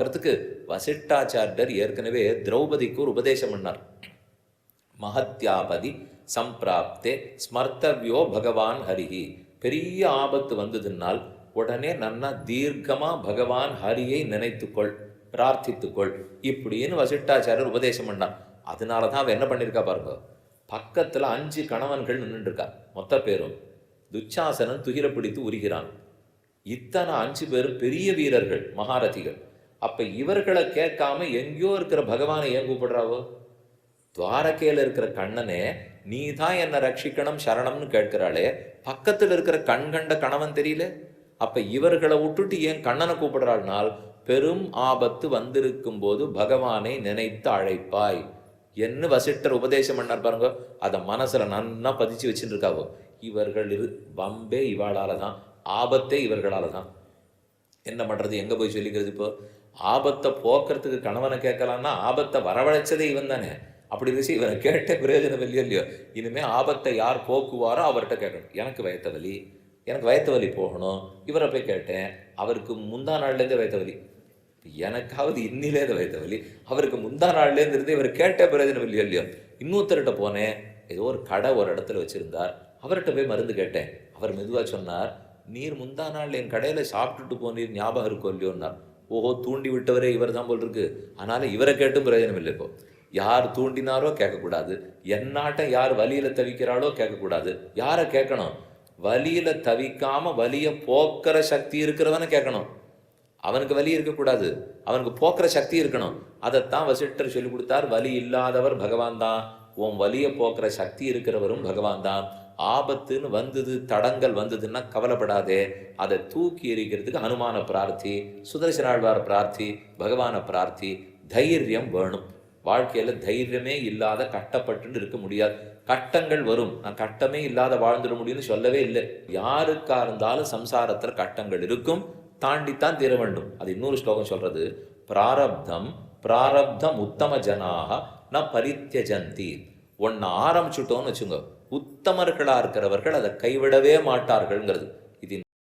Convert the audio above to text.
கருத்துக்கு வசிட்டாச்சாரியர் ஏற்கனவே திரௌபதிக்கு ஒரு உபதேசம் பண்ணார். மகத்யாபதி சம்பிராப்தே ஸ்மர்த்தவ்யோ பகவான் ஹரிஹி. பெரிய ஆபத்து வந்ததுனால் உடனே நன்னா தீர்க்கமா பகவான் ஹரியை நினைத்துக்கொள் பிரார்த்தித்துக்கொள் இப்படின்னு வசிட்டாச்சாரியர் உபதேசம் பண்ணார். அதனால தான் அவன் என்ன பண்ணியிருக்கா பாருங்க பக்கத்துல அஞ்சு கணவன்கள் நின்றுருக்கா மொத்த பேரும். துச்சாசனன் துகிர பிடித்து உரிகிறான். இத்தனை அஞ்சு பேரும் பெரிய வீரர்கள் மகாரதிகள். அப்ப இவர்களை கேட்காம எங்கேயோ இருக்கிற பகவானை ஏன் கூப்பிடுறாவோ? துவாரகையில் இருக்கிற கண்ணனே நீ தான் என்னை ரட்சிக்கணும் சரணம்னு கேட்கிறாளே. பக்கத்தில் இருக்கிற கண் கண்ட கணவன் தெரியல? அப்ப இவர்களை விட்டுட்டு ஏன் கண்ணனை கூப்பிடுறாள்னால் பெரும் ஆபத்து வந்திருக்கும் போது பகவானை நினைத்து அழைப்பாய். என்ன வசிட்டர் உபதேசம் பண்ணார் பாருங்க. அதை மனசுல நன்னா பதிச்சு வச்சுட்டு இருக்காவோ. இவர்கள் இரு வம்பே இவாளால தான் ஆபத்தே இவர்களால தான் என்ன பண்ணுறது எங்கே போய் சொல்லிக்கிறது இப்போ? ஆபத்தை போக்குறதுக்கு கணவனை கேட்கலான்னா ஆபத்தை வரவழைச்சதே இவன் தானே. அப்படி இருந்துச்சு இவனை கேட்ட பிரயோஜனம் இல்லையோ இல்லையோ? இனிமே ஆபத்தை யார் போக்குவாரோ அவர்கிட்ட கேட்கணும். எனக்கு வயத்த வலி எனக்கு வயத்த வலி போகணும். இவரை போய் கேட்டேன். அவருக்கு முந்தா நாள்லேருந்தே வயத்த வலி. எனக்காவது இன்னிலேருந்து வயத்த வலி. அவருக்கு முந்தா நாள்லேருந்து இருந்து இவர் கேட்ட பிரயோஜனம் இல்லையோ இல்லையோ? இன்னொருத்தர்கிட்ட போனேன். ஏதோ ஒரு கடை ஒரு இடத்துல வச்சுருந்தார். அவர்கிட்ட போய் மருந்து கேட்டேன். அவர் மெதுவாக சொன்னார் நீர் முந்தா நாள் என் கடையில சாப்பிட்டுட்டு போனீர் ஞாபகம் இருக்கோ இல்லையோன்னார் ஓஹோ தூண்டி விட்டவரே இவர் தான் போல் இருக்கு. அதனால இவரை கேட்டும் பிரயோஜனம் இல்லை இப்போ. யார் தூண்டினாரோ கேட்கக்கூடாது. என்னாட்ட யார் வலியில தவிக்கிறாளோ கேட்கக்கூடாது. யாரை கேட்கணும்? வலியில தவிக்காம வலியை போக்குற சக்தி இருக்கிறவனை கேட்கணும். அவனுக்கு வலி இருக்கக்கூடாது. அவனுக்கு போக்குற சக்தி இருக்கணும். அதைத்தான் வசிட்டர் சொல்லி கொடுத்தார். வலி இல்லாதவர் பகவான் தான். உன் வலியை போக்குற சக்தி இருக்கிறவரும் பகவான் தான். ஆபத்துன்னு வந்தது தடங்கள் வந்ததுன்னா கவலைப்படாதே. அதை தூக்கி எறிகிறதுக்கு அனுமான பிரார்த்தி சுதர்சனாழ்வார் பிரார்த்தி பகவான பிரார்த்தி தைரியம் வேணும். வாழ்க்கையில் தைரியமே இல்லாத கட்டப்பட்டுன்னு இருக்க முடியாது. கட்டங்கள் வரும். நான் கட்டமே இல்லாத வாழ்ந்துட முடியும்னு சொல்லவே இல்லை. யாருக்கா இருந்தாலும் சம்சாரத்தில் கட்டங்கள் இருக்கும். தாண்டித்தான் தீர வேண்டும். அது இன்னொரு ஸ்லோகம் சொல்றது பிராரப்தம் பிராரப்தம் உத்தம ஜனாக ந பரித்தியஜந்தி. ஒன்னு ஆரம்பிச்சுட்டோன்னு வச்சுங்க உத்தமர்களாக இருக்கிறவர்கள் அதை கைவிடவே மாட்டார்கள்ங்கிறது.